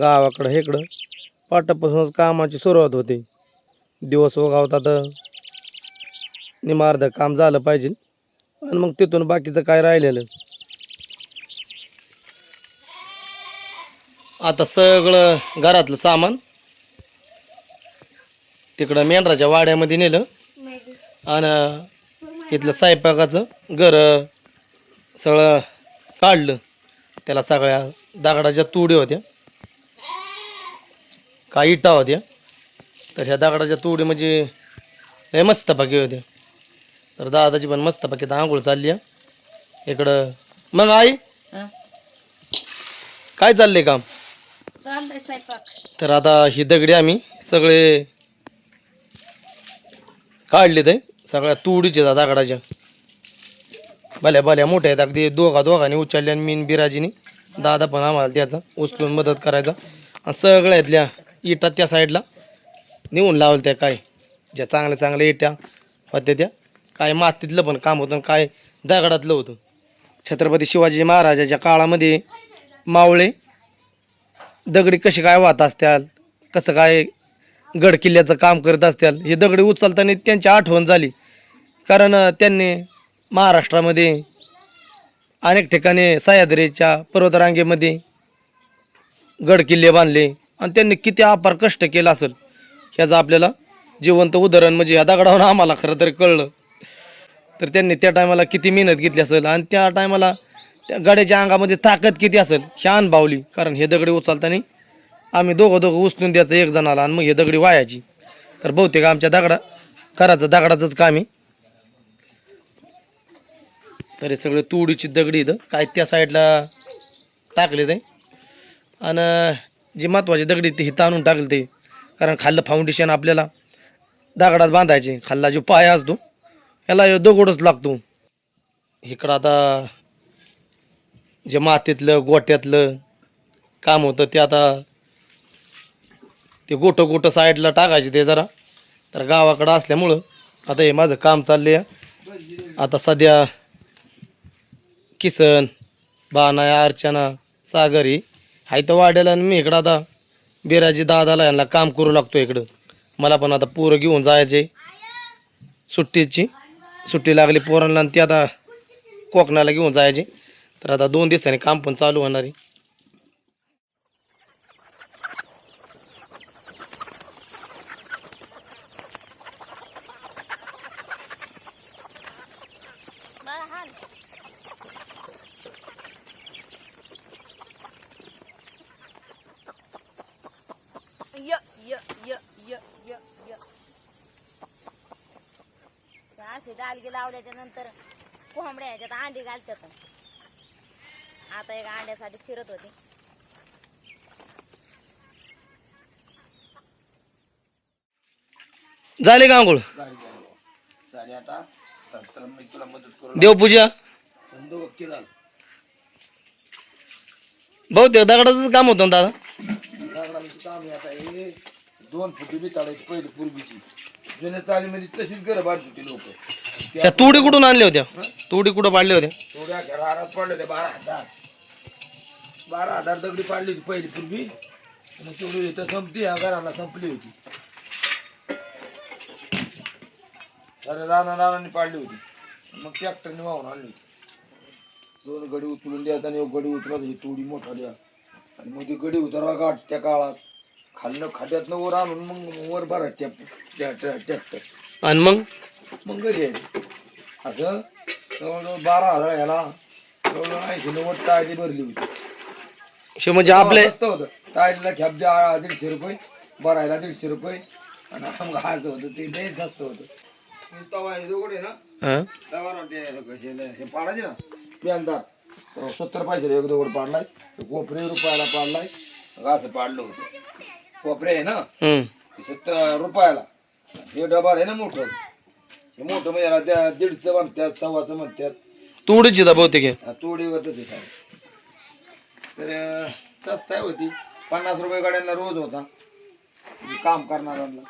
गावाकडं इकडं पाटापासूनच कामाची सुरुवात होते. दिवस उगावतात. निमार्ध काम झालं पाहिजे. आणि मग तिथून बाकीचं काय राहिलेलं? आता सगळं घरातलं सामान तिकडं मेंढराच्या वाड्यामध्ये नेलं. आणि इथलं स्वयंपाकाचं घर सगळं काढलं. त्याला सगळ्या दगडाच्या तुड्या होत्या. काही इटा होत्या. तर ह्या दगडाच्या तुडी म्हणजे लय मस्त बाकी होत्या. तर दादाची पण मस्त बाकी आंघोळ चालली आहे. इकडं मग आई? काय चाललंय काम? चाललंय स्वयंपाक. तर आता ही दगडी आम्ही सगळे काढले ते. सगळ्या तुडीचे दगडाच्या. भल्या भल्या मोठ्या आहेत. अगदी दोघा दोघांनी उचलल्या आणि मीन बिराजीनी. दादा पण आम्हाला द्यायचा उचलून मदत करायचा. आणि सगळ्यातल्या इटा त्या साईडला. नेऊन लावलं त्या काय. ज्या चांगल्या चांगल्या इट्या होत्या त्या. काय मातीतलं पण काम होतं आणि काय दगडातलं होतं. छत्रपती शिवाजी महाराजाच्या काळामध्ये मावळे दगडी कशी काय वाहत असत्याल कसं काय गड किल्ल्याचं काम करत असत्याल हे दगडी उचलताना त्यांची आठवण झाली. कारण त्यांनी महाराष्ट्रामध्ये अनेक ठिकाणी सह्याद्रीच्या पर्वतरांगेमध्ये गड किल्ले बांधले. आणि त्यांनी किती आपार कष्ट केला असेल ह्याचं आपल्याला जिवंत उदाहरण म्हणजे या दगडावर आम्हाला खरं तरी कळलं. तर त्यांनी त्या टायमाला किती मेहनत घेतली असेल आणि त्या टायमाला त्या गड्याच्या अंगामध्ये ताकद किती असेल ह्या अनुभवली. कारण हे दगडी उचलताना आम्ही दोघं दोघं उचलून द्यायचं एक जणाला आणि मग हे दगडी वायाची. तर बहुतेक आमच्या दगडा करायचं दगडाचंच काम आहे. तर हे सगळे तुडीची दगडी इथं काय त्या साईडला टाकले ते आणि जी महत्त्वाची दगडी ती हिथं आणून टाकली ते. कारण खाल्लं फाउंडेशन आपल्याला. दगडात बांधायचे. खाल्ला जो पाया असतो याला दगडच लागतो. इकडं आता जे मातीतलं गोट्यातलं काम होतं ते आता ते गोटं गोटं साईडला टाकायचे ते जरा. तर गावाकडं असल्यामुळं आता हे माझं काम चालले आता सध्या किसन बाना अर्चना सागरी हाय तर वाढेल आणि मी इकडं आता बिराजी दादाला यांना काम करू लागतो इकडं. मला पण आता पोरं घेऊन जायचे सुट्टीची सुट्टी लागली पोरांना आणि ती आता कोकणाला घेऊन जायचे तर आता दोन दिवसांनी काम पण चालू होणार आहे य य य य य य असे डालगे लावल्याच्या नंतर अंडी घालतात आता एक अंड्यासाठी फिरत होते. झाले का आंघोळ? देवपूजा? बहुतेक दगडाचं काम होतं ना दादा? दोन फुटी बी काढायची पहिली पूर्वीची. जुन्या तालीमध्ये तशीच घरं बांधली होती लोक. त्या तुडी कुठून आणल्या होत्या? तुडी कुठं पाडल्या होत्या? थोड्या घरात पडले होते बारा हजार. बारा हजार दगडी पाडली होती पहिली पूर्वी. मग तेवढी इथं संपली ह्या घराला संपली होती. अरे राणा राणाने पाडली होती. मग ट्रॅक्टरने वाहून आणली होती. दोन गडी उचलून द्यायचा आणि एक गडी उचलत ही तुडी मोठा द्या. आणि मग ती गडी उतरला गाठ त्या काळात. खाल्लं खाद्यातनं वर आणून मग वर भरा ट्रॅक्टर. आणि मग? मग घरी यायचे असं जवळजवळ बारा हजार ह्याला जवळजवळ ऐंशी नव्वद टाळी भरली होती. हे म्हणजे आपले स्वस्त होतं. टाळीला खेप द्या दीडशे रुपये भरायला दीडशे रुपये आणि मग घायचं होतं ते लय स्वस्त होतं. तवा हे आहे ना? हा? तवा हे- हे पाडायचे ना? सत्तर पैशाला एक दगड पाडलाय कोपरे रुपयाला पाडलाय असं पाडलं होतं. कोपरे आहे ना? सत्तर रुपयाला. हे डबा आहे ना मोठं. हे मोठं म्हणजे याला त्या दीडचं म्हणतात सव्वाचं म्हणतात तुडीची दा बहुतेक हे. तोडीवरच आहे. तर अं, सस्ताय होती? पन्नास रुपये गाड्यांना रोज होता. काम करणाऱ्यांना.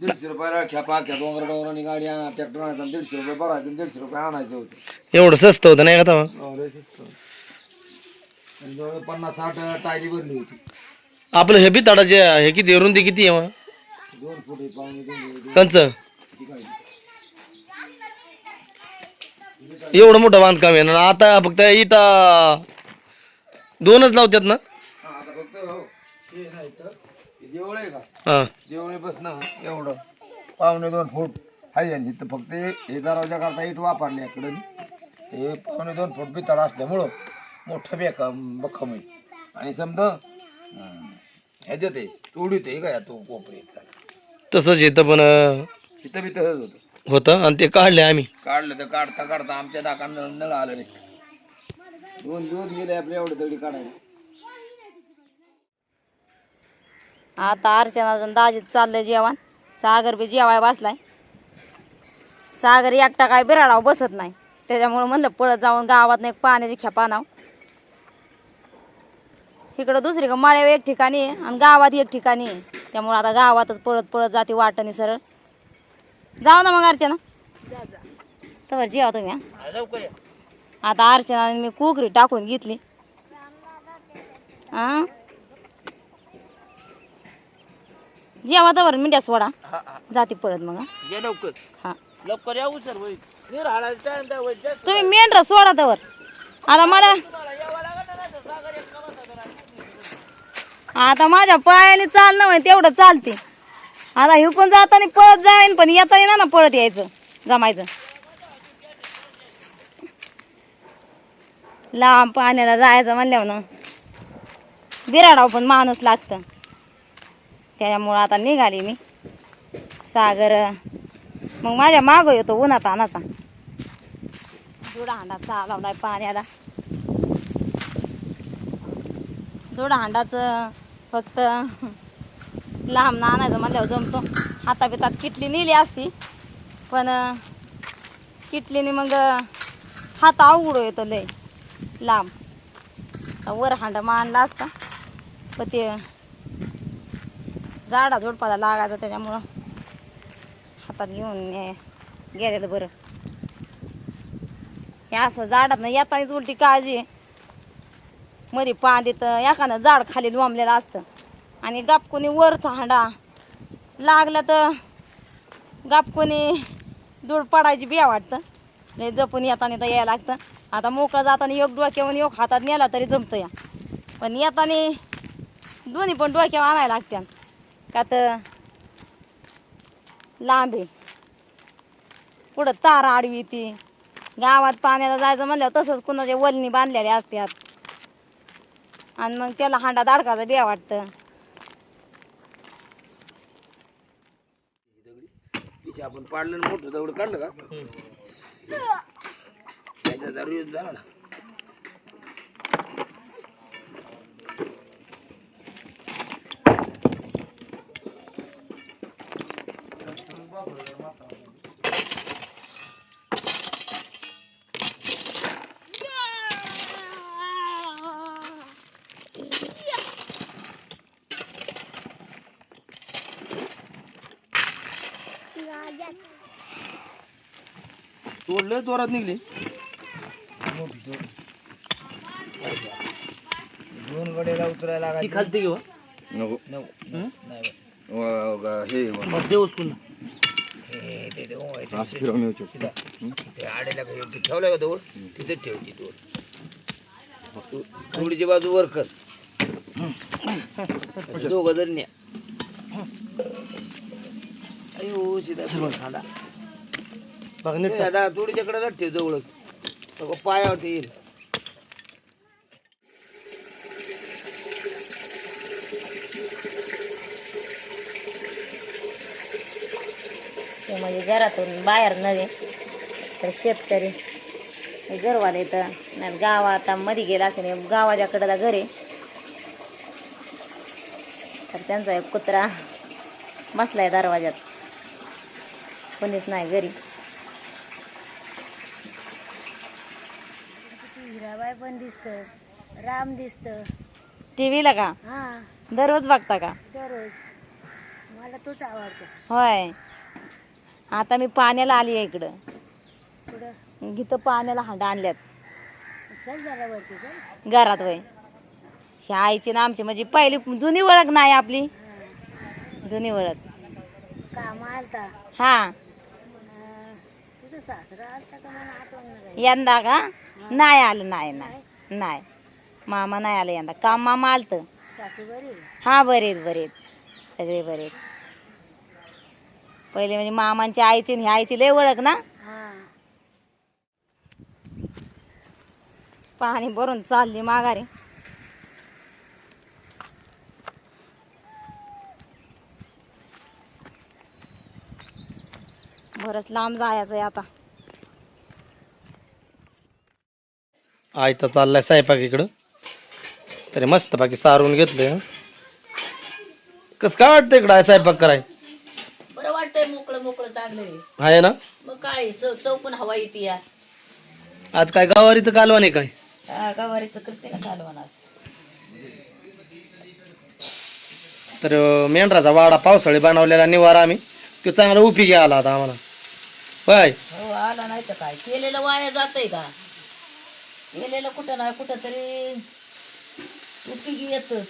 दीडशे रुपयाला खेपा खेप डोंगर डोंगराने गाडी आणा ट्रॅक्टर आणायचा आणि दीडशे रुपये भरायचे आणि दीडशे रुपये आणायचे होते. एवढं स्वस्त होतं नाही का तेव्हा? हो. आणि जवळ पन्नास साठ टायरी भरली होती. आपलं हे बी तडाचे हे किती रुंदी किती आहे मग? दोन फुट आहे, पावणे दोन फुट. आहे, कंच? काय एवढं मोठं बांधकाम आहे ना? आता फक्त इटा दोनच लावतात ना? हा, देवळ आहे का? देवळे एवढं पावणे दोन फूट आहे यांची. तर फक्त हे- दरवाजा करता इट वापरली इकडं हे पावणे दोन फूट बितळ असल्यामुळं मोठं बेका बखम आहे. आणि समजा ह्याच्यात आहे तोडीत आहे का तो कोपरे तसंच येतं पण तिथं बी तसंच होतं. होतं? आणि ते काढले आम्ही. काढलं तर काढता काढता आमच्या नाकांना नळ आलं नाही. दोन दिवस गेले आपल्या एवढं दगडी काढायला. आता अर्चनाचं दाजीत चाललंय जेवण. सागर बी जेवाय बसलाय. सागर एकटा काय बिराडाव बसत नाही. त्याच्यामुळं म्हणलं पळत जाऊन गावात एक पाण्याची खेपा नाव इकडं दुसरी का माळ्यावर एक ठिकाणी आहे आणि गावात एक ठिकाणी आहे. त्यामुळं आता गावातच पळत पळत जाते वाटणी सरळ. जाऊ ना मग अर्चना. तर जेवा तुम्ही हा. आता अर्चना मी कुकरी टाकून घेतली. हां? जेवा तर मिंड्या सोडा. जाते पळत मग हा. लवकर. हा. लवकर या उचल तुम्ही मेंढर सोडा तर आता मला आता माझ्या पायाने चालणं म्हणजे तेवढं चालते. आता हिकून जाताना पळत जाईन पण येताना येणार ना पळत यायचं जमायचं. लांब पाण्याला जायचं म्हणल्यावर ना बिराडाव पण माणूस लागतं. त्याच्यामुळं आता निघाली मी. सागर मग माझ्या मागं येतो उन्हाचा आणाचा जुडा हांडा चालवलाय पाण्याला. जुडा हांडाचं फक्त लांब ना आणायचं म्हणल्यावर जमतो. हाता बितात किटली नेली असती. पण किटलीने मग हात अवघड येतो लय. लांब. वर हांडा मांडला असता. पण ते झाडा झोडपाला लागायचं त्याच्यामुळं हातात घेऊन गेलेलं बरं. हे असं झाडात नाही येतानीच उलटी काळजी मध्ये मध्ये देतं एखादं झाड खाली लोंबलेलं असतं. आणि गापकोणी वरचा हांडा लागला तर गापकोणी दूर पडायची बिया वाटतं. नाही जपून येताना तर यायला लागतं. आता मोकळं जाताना योग डोक्यावर योग हातात नेला तरी जमतं या. पण येताना दोन्ही पण डोक्यावर आणायला लागत्या. का तर लांब आहे. पुढं तार आडवी ती गावात पाण्याला जायचं म्हणल्यावर तसंच कुणाच्या वलनी बांधलेल्या असतात आणि मग त्याला हांडा दाडकाचा बिया वाटतं. आपण पाडलं ना मोठं दगड काढलं का? त्याचा दारू झाला ना. तोडलं जोरात निघली. दोन गड्याला उतरायला ती लागायची खालती घेऊ. नको. हं? नाही व- ग- हे हे- ते- ते- ओ, ते- तिथं. ते आडेला का योग्य ठेवलं का तिथे ठेवची बाजू वर कर. दोघं जर न्या. अयो सीधा खांदा. बघ नीट टाक. आता तोडीच्याकडे ठेव जवळच. पायावर येईल. ते म्हणजे घरातून बाहेर नव्हे तर शेतकरी. हे घरवाले तर नाही गावात मध्ये गेला असं नाही गावाच्या कडेला घरी तर त्यांचा एक कुत्रा बसलाय दरवाज्यात. कोणीच नाही घरी हिराबाई पण दिसतं. राम दिसतं. टी व्हीला का? हा. दररोज बघता का? दररोज. मला तोच आवडतो. होय. आता मी पाण्याला आली आहे इकडं. पुढं इथं पाण्याला हांडा आणल्यात. चल जरा वरती चल. घरात वय ह्या आईची ना आमची म्हणजे पहिली जुनी ओळख नाही आपली. हां. जुनी ओळख. काम आलता. हा. अं, तुझं सासरा आलता का मला आठवण नाही यंदा का? नाही आलं नाही. नाही? नाही. मामा नाही आलं यंदा. काम मामा आलतं. बरी? हा बरेत बरेत सगळे बरेत पहिले म्हणजे मामांची आईची आणि ह्या आईची लय ओळख ना? पाणी भरून चालली माघारी. बरंच लांब जायचंय आता. आयता चाललाय स्वयंपाक इकडं. तरी मस्त बाकी सारून घेतलंय कस काय वाटतं इकडं आहे स्वयंपाक कराय? बरं वाटतंय मोकळं मोकळं चांगलं आहे ना? मग काय पण हवा येते या. आज काय गावारीचं कालवा नाही काय? हा, गवारीचं करते ना कालवणास तर अं, मेंढराचा वाडा पावसाळी बनवलेला निवारा आम्ही. तो चांगला उपयोगी आला आता आम्हाला. होय? हो आला नाही तर काय? केलेलं वाया जातंय का? केलेलं कुठं ना कुठं तरी उपयोगी येतच.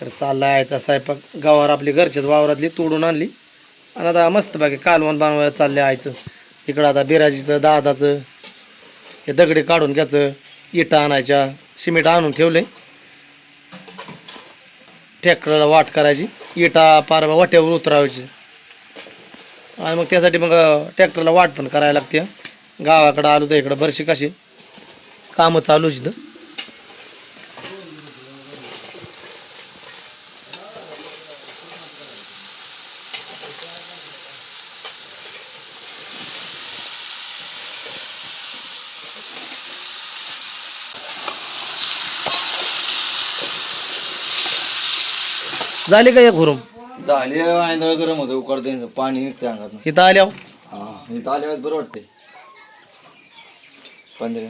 तर चाललाय आयता स्वयंपाक. गावावर आपली घरच्याच वावरातली तोडून आणली. आणि आता मस्त बाकी कालवण बनवायला चालले आयचं इकडं आता बिराजीचं दादाचं हे दगडे काढून घ्यायचं इटा आणायच्या सिमेंट आणून ठेवले ट्रॅक्टरला वाट करायची. इटा पार वाट्यावर उतरावायची. आणि मग त्यासाठी मग ट्रॅक्टरला वाट पण करायला लागते. गावाकडं आलो तर इकडं बरीचशी कशी? कामं चालूच इथं. झाली का एक हुरूम? झाले आंधळ गरम होतं उकडते पाणी निघते अंगात इथं आल्यावर? हा इथं आल्यावर बरं वाटते पंधरा.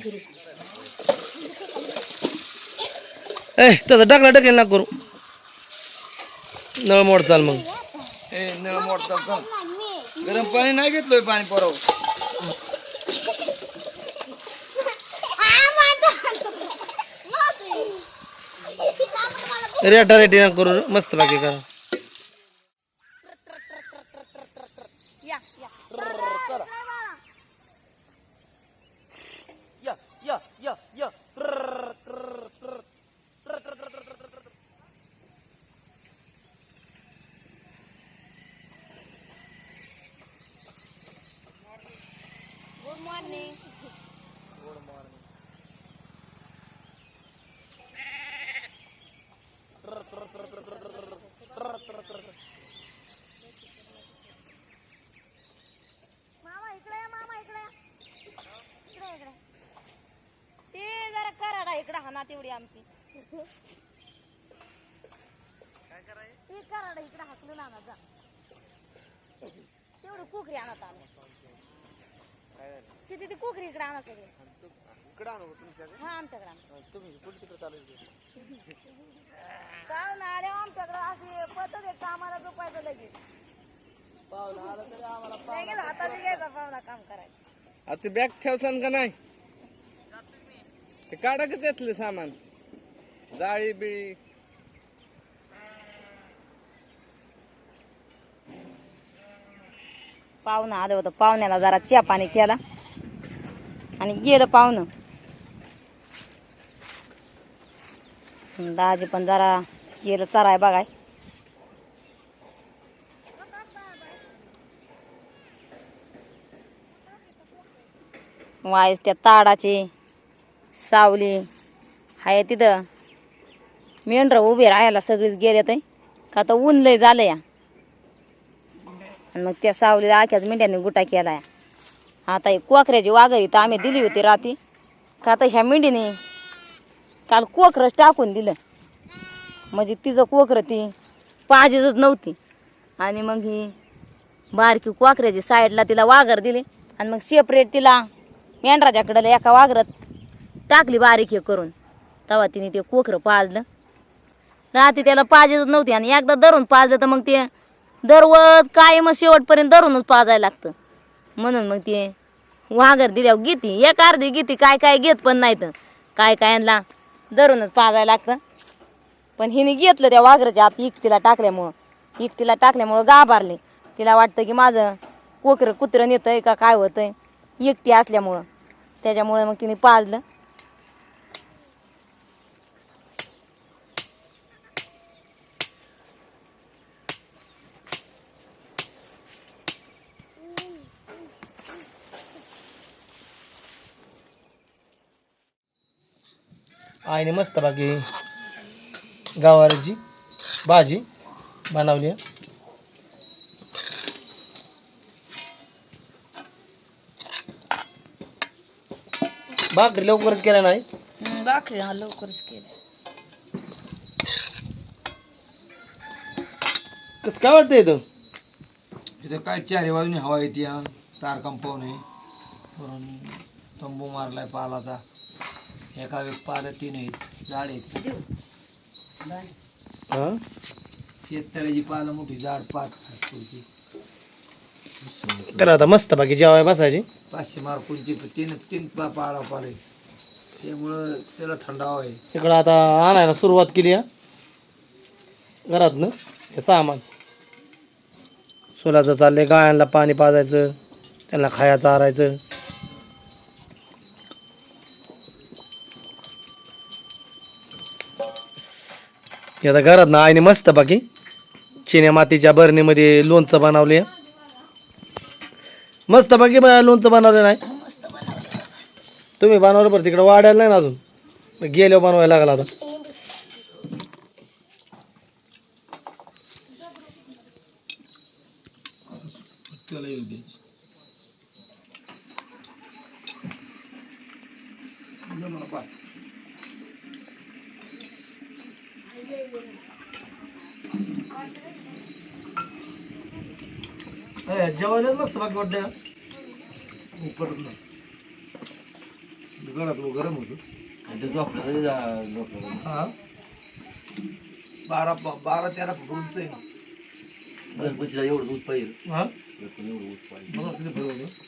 ए त्याचा टाकेल ना करू. नळ मोड चाल मग. ए नळ मोडतात का गरम पाणी नाही घेतलोय पाणी परव. रेटा रेटी ना करू मस्त बाकी करा ते जरा हाना तेवढी आमची. ते कराडा इकडं हाकलून आणा जा. तेवढी कोकरी आणत आलं तिथे ती कोकरी इकडे आणा सगळे. हा आमच्याकडे आणा. काय ना आले आमच्याकडे. अशी पद्धत आहे कामाला झोपायचं लगेच. लगेच हातात घ्यायचा पावला काम करायचं आता बॅग ठेवसान का नाही? ते काढा का त्यातलं सामान? जाळी बिळी. पाहुणं आलं होतं. पाहुण्याला जरा चहा पाणी केला. आणि गेलं पाहुणं. दाजी पण जरा गेलं चराय बघाय. वायस त्या ताडाची. सावली. हाय तिथं. मेंढरं उभे राहायला सगळीच गेले तर का तर ऊन लय झालं या. आणि मग त्या सावलीला आख्याच मेंढ्याने गुटा केला या आता ही कोकऱ्याची वाघरी तर आम्ही दिली होती राती. का तर ह्या मेंढीने काल कोकरच टाकून दिलं. म्हणजे तिचं कोकरं ती पाहिजेच नव्हती. आणि मग ही बारकी कोकऱ्याची साईडला तिला वाघर दिली. आणि मग सेपरेट तिला मेंढराच्याकडलं एका वाघरात टाकली बारीक हे करून. तेव्हा तिने ते कोखरं पाजलं. राहते त्याला पाजतच नव्हती आणि एकदा धरून पाजलं तर मग ते दररोज कायम शेवटपर्यंत धरूनच पाजायला लागतं. म्हणून मग ते वाघर दिल्यावर गीती एक अर्धी गीती काय काय घेत पण नाही तर काय काय आणला? धरूनच पाजायला लागतं. पण हिने घेतलं त्या वाघराच्या आत इकतीला टाकल्यामुळं. इकतीला टाकल्यामुळं गाभारले. तिला वाटतं की माझं कोकरं कुत्रं नेतंय का काय होतंय? एकटी असल्यामुळं. त्याच्यामुळं मग तिने पाजलं. आईने मस्त बाकी गावाची भाजी बनवली आहे. भाकरी लवकरच केल्या नाही भाकरी हा लवकरच केले कसं काय वाटतं इथं इथं काय चारी बाजूने हवा येते हा. तार कंपाऊंड आहे वरून तंबू मारलाय पालाचा एका एक पालं तीन आहेत झाड आहेत हां? शेततळ्याची पालं मोठी झाड पाच आहेत पुढची. तर आता मस्त बाकी जेवाय बसायची. पाचशे मार्कुंची तीन तीन पा पाळा पाले त्यामुळं त्याला थंडावा आहे. इकडं आता आणायला सुरुवात केली आहे घरातनं हे सामान. सोलाचं चाललंय गायांना पाणी पाजायचं त्यांना खाया चारायचं. हे आता घरात ना आईने मस्त बाकी. चिन्या मातीच्या बरणीमध्ये लोणचं बनवले मस्त बाकी बा- लोणचं बनवलं नाही. तुम्ही बनवलं बरं तिकडं वाढायला नाही ना अजून? गेल्यावर बनवायला लागला आता. त्याला येऊ जेवायलाच मस्त बाकी वाटतं उपरत नाही. घरात गरम होतो. आणि ते झोपलं तरी जा- झोपलं हा. बारा बारा तेरा फूट उंच आहे. ना हा? किती फरक होतो.